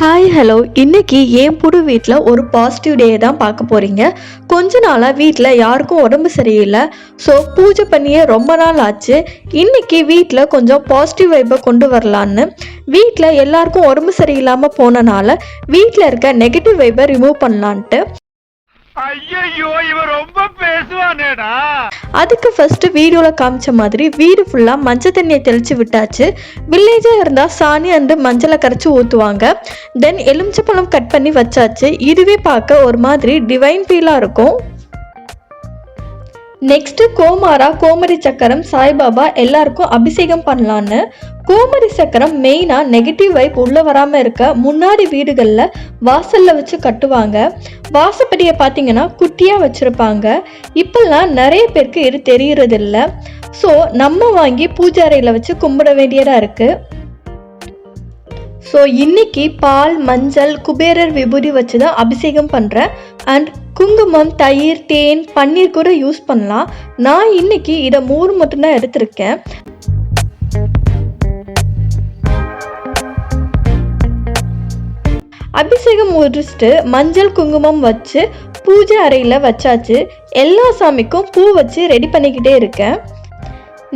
Hi hello இன்னைக்கு என் புது வீட்டில் ஒரு பாசிட்டிவ் டே தான் பார்க்க போகிறீங்க கொஞ்ச நாளாக வீட்டில் யாருக்கும் உடம்பு சரியில்லை. ஸோ பூஜை பண்ணியே ரொம்ப நாள் ஆச்சு. இன்னைக்கு வீட்டில் கொஞ்சம் பாசிட்டிவ் வைப்பை கொண்டு வரலான்னு. வீட்டில் எல்லாருக்கும் உடம்பு சரியில்லாமல் போனனால வீட்டில் இருக்க நெகட்டிவ் வைப்பை ரிமூவ் பண்ணலான்ட்டு. ஐயோ இவன் ரொம்ப பேசுவானேடா. அதுக்கு ஃபஸ்ட்டு வீடியோவில் காமிச்ச மாதிரி வீடு ஃபுல்லாக மஞ்சள் தண்ணியை தெளித்து விட்டாச்சு. வில்லேஜாக இருந்தால் சாணி அண்டு மஞ்சளை கரைச்சி ஊற்றுவாங்க தென் எலுமிச்சப்பழம் கட் பண்ணி வச்சாச்சு. இதுவே பார்க்க ஒரு மாதிரி டிவைன் ஃபீலாக இருக்கும். நெக்ஸ்ட்டு கோமாரா கோமரி சக்கரம் சாய்பாபா எல்லாருக்கும் அபிஷேகம் பண்ணலான்னு கோமரி சக்கரம் மெயினாக நெகட்டிவ் வைப் உள்ளே வராமல் இருக்க முன்னாடி வீடுகளில் வாசலில் வச்சு கட்டுவாங்க. வாசப்படியை பார்த்தீங்கன்னா குட்டியாக வச்சுருப்பாங்க. இப்போல்லாம் நிறைய பேருக்கு இது தெரியறதில்ல. ஸோ நம்ம வாங்கி பூஜாரையில் வச்சு கும்பிட வேண்டியதாக இருக்குது ஸோ இன்னைக்கு பால் மஞ்சள் குபேரர் விபூதி வச்சு தான் அபிஷேகம் பண்ணுறேன் அண்ட் குங்குமம் தயிர் தேன் பன்னீர் கூட யூஸ் பண்ணலாம். நான் இன்னைக்கு இதை மூணு மட்டும்தான் எடுத்திருக்கேன். அபிஷேகம் முடிச்சுட்டு மஞ்சள் குங்குமம் வச்சு பூஜை அறையில் வச்சாச்சு. எல்லா சாமிக்கும் பூ வச்சு ரெடி பண்ணிக்கிட்டே இருக்கேன்.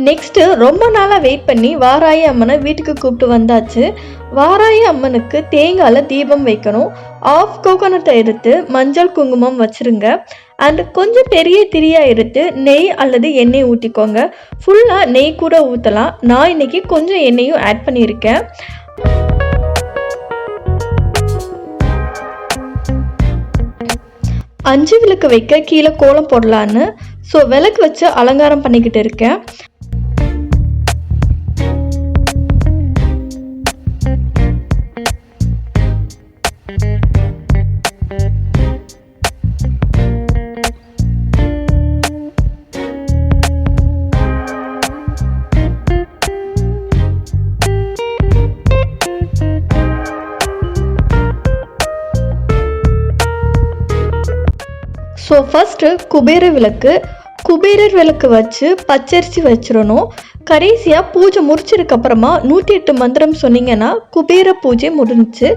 நெக்ஸ்ட்டு ரொம்ப நாளாக வெயிட் பண்ணி வாராயி அம்மனை வீட்டுக்கு கூப்பிட்டு வந்தாச்சு. வாராயி அம்மனுக்கு தேங்காயில் தீபம் வைக்கணும். ஆஃப் கோகோனட்டை எடுத்து மஞ்சள் குங்குமம் வச்சுருங்க. அண்ட் கொஞ்சம் பெரிய திரியாக எடுத்து நெய் அல்லது எண்ணெய் ஊற்றிக்கோங்க ஃபுல்லாக நெய் கூட ஊற்றலாம் நான் இன்னைக்கு கொஞ்சம் எண்ணெயும் ஆட் பண்ணியிருக்கேன். அஞ்சு விளக்கு வைக்க கீழே கோலம் போடலான்னு. ஸோ விளக்கு வச்சு அலங்காரம் பண்ணிக்கிட்டு இருக்கேன். ஸோ ஃபஸ்ட்டு குபேர விளக்கு. குபேரர் விளக்கு வச்சு பச்சரிசி வச்சிடணும். கடைசியாக பூஜை முடிச்சதுக்கப்புறமா நூற்றி எட்டு மந்திரம் சொன்னீங்கன்னா குபேர பூஜை முடிஞ்சுச்சு.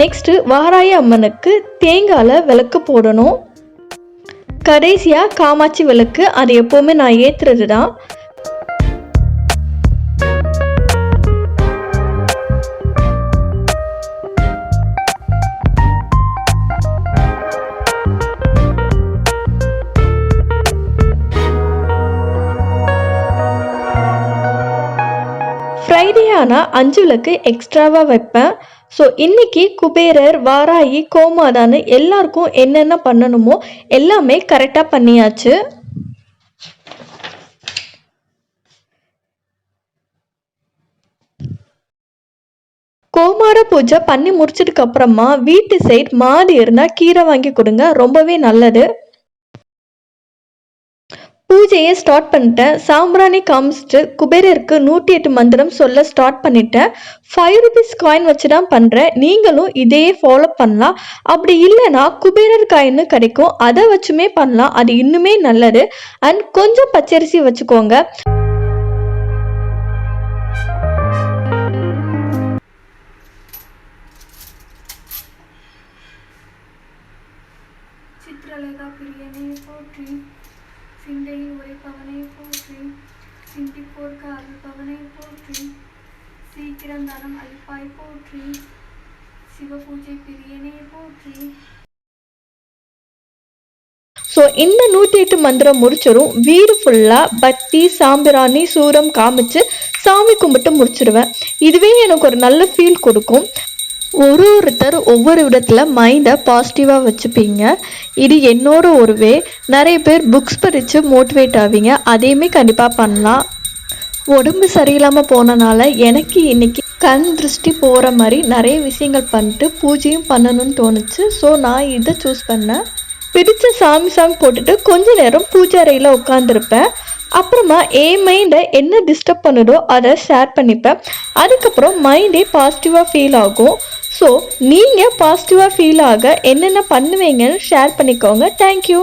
நெக்ஸ்ட்டு வாராய அம்மனுக்கு தேங்காயில் விளக்கு போடணும். கடைசியாக காமாட்சி விளக்கு அது எப்போவுமே நான் ஏற்றுறது தான் ஃப்ரைடே ஆனால் அஞ்சு விளக்கு எக்ஸ்ட்ராவாக வைப்பேன். ஸோ இன்னைக்கு குபேரர் வாராயி கோமாதான்னு எல்லாருக்கும் என்னென்ன பண்ணணுமோ எல்லாமே கரெக்டாக பண்ணியாச்சு. கோமார பூஜை பண்ணி முடிச்சதுக்கு அப்புறமா வீட்டு சைட் மாடு இருந்தால் கீரை வாங்கி கொடுங்க. ரொம்பவே நல்லது. பூஜையை ஸ்டார்ட் பண்ணிட்டேன் சாம்பிராணி காமிச்சிட்டு குபேரருக்கு நூற்றி எட்டு மந்திரம் சொல்ல ஸ்டார்ட் பண்ணிட்டேன் ஃபைவ் ருபீஸ் காயின் வச்சு தான் பண்ணுறேன் நீங்களும் இதையே ஃபாலோ பண்ணலாம். அப்படி இல்லைன்னா குபேரர் காயின்னு கிடைக்கும். அதை வச்சுமே பண்ணலாம். அது இன்னுமே நல்லது. அண்ட் கொஞ்சம் பச்சரிசி வச்சுக்கோங்க. சித்திரலேகா பிரியனை போற்றி. சிந்தையை உரைப்பவனை போற்றி சிந்திப்போர்க்கு அருள்பவனை போற்றி சீக்கிரம் தனம் அழிப்பாய் போற்றி சிவபூஜை பிரியனை போற்றி. ஸோ இந்த நூற்றி எட்டு மந்திரம் முடிச்சிடும் வீடு ஃபுல்லாக பத்தி சாம்பிராணி சூரம் காமிச்சு சாமி கும்பிட்டு முடிச்சிடுவேன் இதுவே எனக்கு ஒரு நல்ல ஃபீல் கொடுக்கும். ஒரு ஒருத்தர் ஒவ்வொரு விதத்தில் மைண்டை பாசிட்டிவாக வச்சுப்பீங்க. இது என்னோட ஒரு வே நிறைய பேர் புக்ஸ் படித்து மோட்டிவேட் ஆவீங்க. அதையுமே கண்டிப்பாக பண்ணலாம். உடம்பு சரியில்லாமல் போனனால எனக்கு இன்னைக்கு கண் திருஷ்டி போகிற மாதிரி நிறைய விஷயங்கள் பண்ணிட்டு பூஜையும் பண்ணணும்னு தோணுச்சு. ஸோ நான் இதை சூஸ் பண்ணேன். பிடிச்ச சாமி சாங் போட்டுட்டு கொஞ்ச நேரம் பூஜை அறையில் உட்காந்துருப்பேன் அப்புறமா என் மைண்டை என்ன டிஸ்டர்ப் பண்ணுதோ அதை ஷேர் பண்ணிப்பேன். அதுக்கப்புறம் மைண்டே பாசிட்டிவாக ஃபீல் ஆகும். ஸோ நீங்கள் பாசிட்டிவாக ஃபீல் ஆக என்னென்ன பண்ணுவீங்கன்னு ஷேர் பண்ணிக்கோங்க. தேங்க்யூ